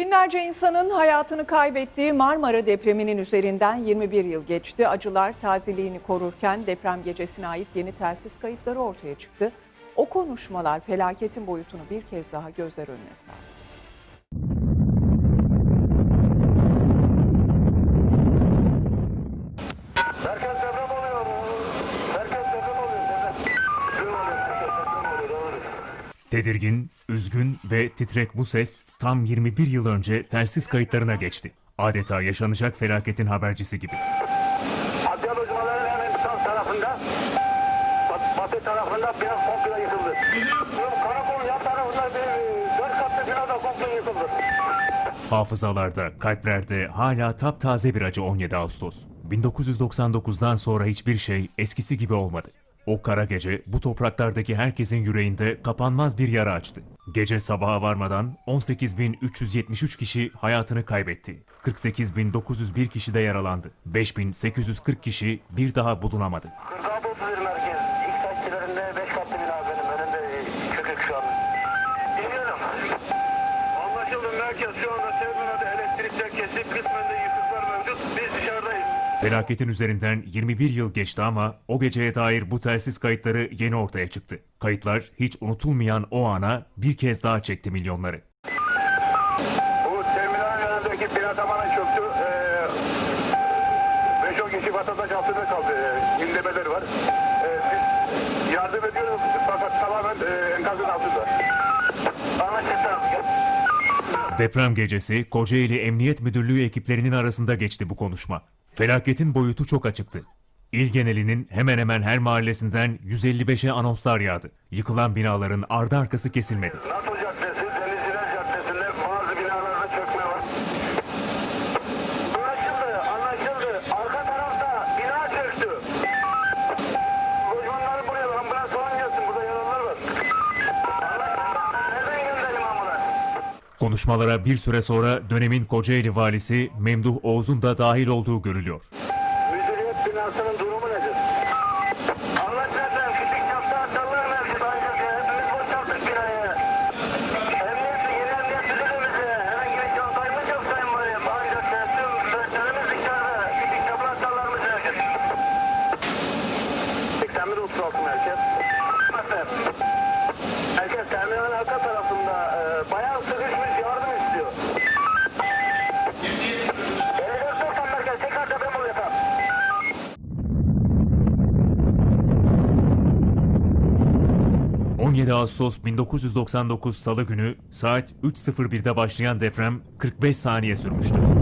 Binlerce insanın hayatını kaybettiği Marmara depreminin üzerinden 21 yıl geçti. Acılar tazeliğini korurken deprem gecesine ait yeni telsiz kayıtları ortaya çıktı. O konuşmalar felaketin boyutunu bir kez daha gözler önüne serdi. Merkez deprem oluyor. Merkez deprem oluyor. Deprem oluyor. Deprem oluyor. Tedirgin, üzgün ve titrek bu ses tam 21 yıl önce telsiz kayıtlarına geçti. Adeta yaşanacak felaketin habercisi gibi. Adliye lojmaların hemen sağ tarafında bat, batı tarafında biraz komple yıkıldı. Karakol yan tarafında bir dört katlı bina da komple yıkıldı. Hafızalarda, kalplerde hala taptaze bir acı 17 Ağustos. 1999'dan sonra hiçbir şey eskisi gibi olmadı. O kara gece bu topraklardaki herkesin yüreğinde kapanmaz bir yara açtı. Gece sabaha varmadan 18.373 kişi hayatını kaybetti. 48.901 kişi de yaralandı. 5.840 kişi bir daha bulunamadı. 46 31 merkez. İlk taşçılarında 5 katlı bina benim önümde çökük şu an. Dinliyorum. Anlaşıldı merkez şu anda Felaketin üzerinden 21 yıl geçti ama o geceye dair bu telsiz kayıtları yeni ortaya çıktı. Kayıtlar hiç unutulmayan o ana bir kez daha çekti milyonları. Bu terminalin önündeki bina tamamen çöktü. Ee, 5-10 kişi vatandaş altında kaldı. Ee, var. Ee, biz yardım ediyoruz fakat tamamen e, enkazın altında. Anlaşıldı. Deprem gecesi Kocaeli Emniyet Müdürlüğü ekiplerinin arasında geçti bu konuşma. Felaketin boyutu çok açıktı. İl genelinin hemen hemen her mahallesinden 155'e anonslar yağdı. Yıkılan binaların ardı arkası kesilmedi. Konuşmalara bir süre sonra dönemin Kocaeli valisi Memduh Oğuz'un da dahil olduğu görülüyor. Müdüriyet binasının durumu nedir? Anlaşıldı. Küçük çapta hatalar mevcut. Ancak hepimiz boşalttık binayı. Emniyet, yeni emniyet müdürümüze herhangi bir can kaybımız yok Sayın Valim. Ancak tüm personelimiz dışarıda. Küçük çaplı hatalarımız mevcut. 81 36 merkez. Merkez terminalin arka tarafında e, bayağı sıkışmış yardım istiyor. 54 90 merkez tekrar deprem oluyor efendim. ...17 Ağustos 1999 Salı günü saat 3.01'de başlayan deprem 45 saniye sürmüştü.